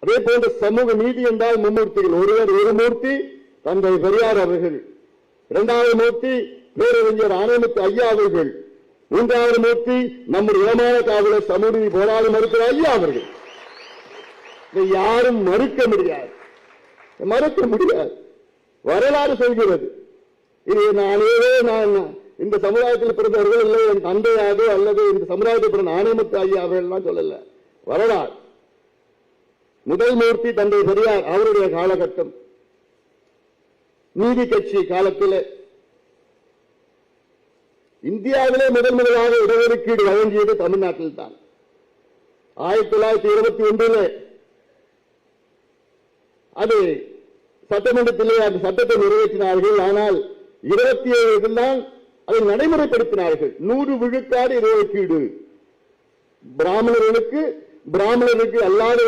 அதே போன்ற சமூக நீதி என்றால் மும்மூர்த்திகள். ஒருவர் ஒரு மூர்த்தி தந்தை பெரியார் அவர்கள். இரண்டாவது மூர்த்தி பேரறிஞர் ஆனமுத்து ஐயா அவர்கள். மூன்றாவது மூர்த்தி நம்முடைய இளமான காவலர் சமூக நீதி போராளி ஐயா அவர்கள். இதை யாரும் மறுக்க முடியாது. மறுக்க முடியாது. வரலாறு சொல்கிறது. இது நானே நான் இந்த சமுதாயத்தில் பிறந்தவர்கள் இல்லை என் தந்தையாவது அல்லது இந்த சமுதாயத்தில் பிறந்த ஆணையமுத்து ஐயா அவர்கள் சொல்லல. வரலாறு. முதல் மூர்த்தி தந்தை பெரியார் அவருடைய காலகட்டம். நீதி கட்சி காலத்தில் இந்தியாவிலே முதல் முதலாக இடஒதுக்கீடு வழங்கியது தமிழ்நாட்டில் தான். ஆயிரத்தி தொள்ளாயிரத்தி இருபத்தி ஒன்றில் அது சட்டமன்றத்திலே அந்த சட்டத்தை நிறைவேற்றினார்கள். ஆனால் இருபத்தி ஏழு தான் அதை நடைமுறைப்படுத்தினார்கள். நூறு விழுக்காடு இடஒதுக்கீடு. பிராமணர்களுக்கு பிராமணருக்கு அல்லாத